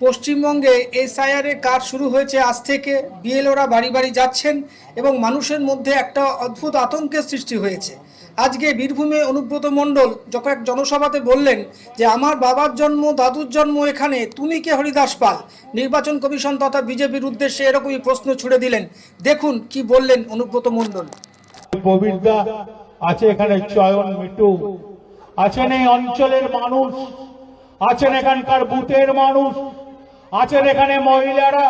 পশ্চিমবঙ্গে এসআইআর এর কাজ শুরু হয়েছে আজ থেকে। বিএলওরা বাড়ি বাড়ি যাচ্ছেন এবং মানুষের মধ্যে একটা অদ্ভুত আতঙ্কের সৃষ্টি হয়েছে। আজকে বীরভূমে অনুব্রত মণ্ডল যখন এক জনসভাতে বললেন যে, আমার বাবার জন্ম, দাদুর জন্ম এখানে, তুমি কে হরিদাস পাল? নির্বাচন কমিশন তথা বিজেপির উদ্দেশ্যে এরকমই প্রশ্ন ছুড়ে দিলেন। দেখুন কি বললেন অনুব্রত মণ্ডল। আছে এখানে চয়ন মিটু। আছেন এই অঞ্চলের মানুষ। আছেন এখানকার বুথের মানুষ। আছেন এখানে মহিলারা,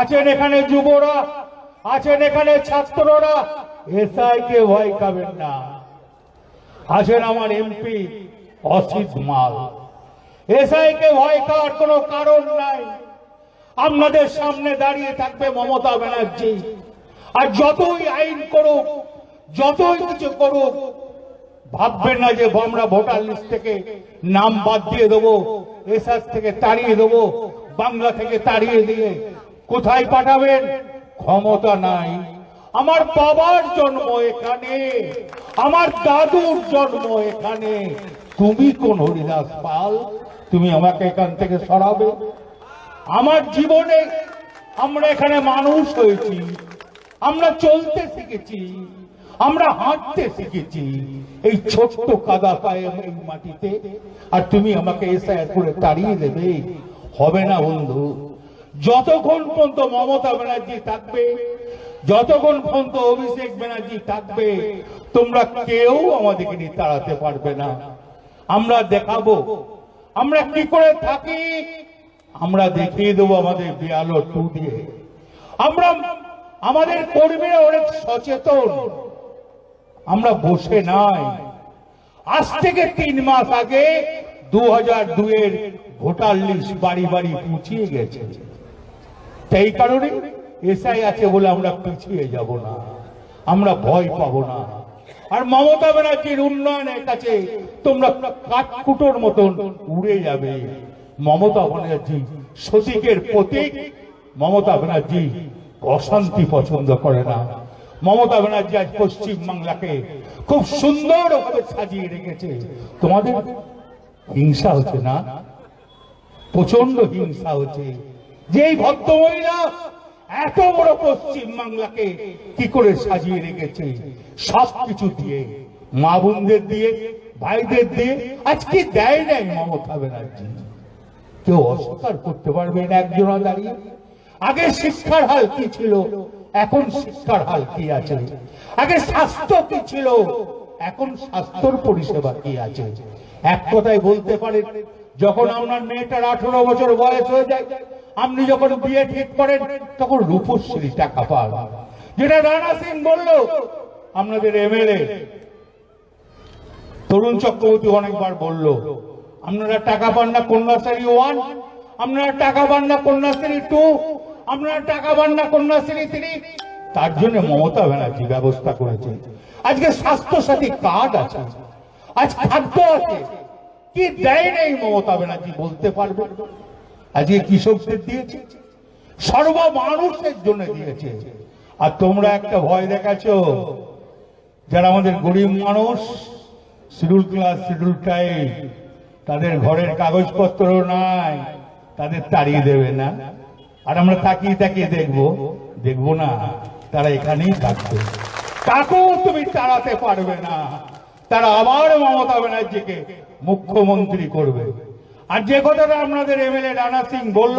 আছেন এখানে যুবরা, আছেন এখানে ছাত্ররা। এসআই কে ভয় খাবেন না। আছেন আমার এমপি অসিত মাল এসআই কে ভয় খাওয়ার কোনো কারণ নাই। আপনাদের সামনে দাঁড়িয়ে থাকবে মমতা ব্যানার্জি। আর যতই আইন করুক, যতই কিছু করুক, ভাববেন না যে আমরা ভোটার লিস্ট থেকে নাম বাদ দিয়ে দেবো এসআর থেকে তাড়িয়ে দেবো। বাংলা থেকে তাড়িয়ে দিয়ে কোথায় পাঠাবেন? ক্ষমতা নাই। আমার বাবার জন্ম এখানে, আমার দাদুর জন্ম এখানে। তুমি কোন হরিদাস পাল? তুমি আমাকে এখান থেকে সরাবে? আমার জীবনে আমরা এখানে মানুষ হয়েছি। আমরা চলতে শিখেছি। আমরা হাঁটতে শিখেছি। এই ছোট্ট কাদা পায়ে এই মাটিতে। আর তুমি আমাকে এসে করে তাড়িয়ে দেবে। হবে না বন্ধু। যতক্ষণ পর্যন্ত মমতা ব্যানার্জি থাকবে, যতক্ষণ পর্যন্ত অভিষেক ব্যানার্জি থাকবে, তোমরা কেউ আমাদেরকে নিয়ে তাড়াতে পারবে না। আমরা দেখাবো। আমরা কি করে থাকি? আমরা দেখিয়ে দেবো আমাদের বিয়ালো টু দিয়ে। আমরা, আমাদের কর্মীরা অনেক সচেতন। আমরা বসে নাই। আজ থেকে তিন মাস আগে দু হাজার ভোটার লিস্ট বাড়ি বাড়ি গেছে। কারণে এসআই আছে বলে আমরা পিছিয়ে যাব না। আমরা ভয় পাবো না। আর মমতা ব্যানার্জির কাছে তোমরা কাঠকুটোর মতন উড়ে যাবে। মমতা ব্যানার্জি সতীকের প্রতীক। মমতা ব্যানার্জি অশান্তি পছন্দ করে না। মমতা ব্যানার্জি আজ পশ্চিম বাংলাকে খুব সুন্দর ভাবে সাজিয়ে রেখেছে। তোমাদের হিংসা হচ্ছে না? প্রচণ্ড হিংসা হচ্ছে। যে এই ভদ্রমহিলা এত বড় পশ্চিম বাংলাকে কি করে সাজিয়ে রেখেছে? সব কিছু দিয়ে, মা বোনদের দিয়ে, ভাইদের দিয়ে, আজকে দেয় নাই মমতা ব্যানার্জি। কেউ অস্বীকার করতে পারবে না একজনা দাঁড়িয়ে আগে শিক্ষার হাল কি ছিল? এখন শিক্ষার হাল কি আছে? আগে স্বাস্থ্য কি ছিল? এখন স্বাস্থ্যর পরিষেবা কি আছে? এক কথায় বলতে পারেন, যখন আপনার মেয়েটার আঠারো বছর বয়স হয়ে যায়, আপনি যখন বিয়ে ঠিক করেন, তখন রূপশ্রী টাকা পান। যেটা রানা সিং বলল, আপনাদের এমএলএ তরুণ চক্রবর্তী অনেকবার বলল, আপনারা টাকা পান না কন্যাশ্রী ওয়ান, আপনারা টাকা পান না কন্যাশ্রী টু, আপনারা টাকা পান না কন্যাশ্রী থ্রি। তার জন্য মমতা ব্যানার্জি ব্যবস্থা করেছে আজকে স্বাস্থ্য সাথী কার্ড আছে। আজ খাদ্য আছে। কি দেয় নেই মমতা ব্যানার্জি বলতে পারবে? আজকে কৃষকদের দিয়েছে। সর্ব মানুষের জন্য দিয়েছে। আর তোমরা একটা ভয় দেখাছো যারা আমাদের গরিব মানুষ, শিডিউল ক্লাস, শিডিউল টাইম, তাদের ঘরের কাগজপত্র নাই, তাদের তাড়িয়ে দেবে না। আর আমরা তাকিয়ে তাকিয়ে দেখব দেখব না, তারা এখানেই থাকবে। তাকেও তুমি তাড়াতে পারবে না। তারা আবার মমতা ব্যানার্জিকে মুখ্যমন্ত্রী করবে। আর যে কথাটা আপনাদের এমএলএ রানা সিং বলল,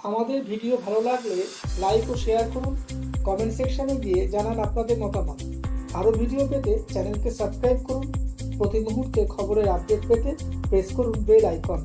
আমাদের ভিডিও ভালো লাগলে লাইক ও শেয়ার করুন। কমেন্ট সেকশনে গিয়ে জানান আপনাদের মতামত। আরও ভিডিও পেতে চ্যানেলকে সাবস্ক্রাইব করুন। প্রতি মুহূর্তে খবরের আপডেট পেতে প্রেস করুন বেল আইকন।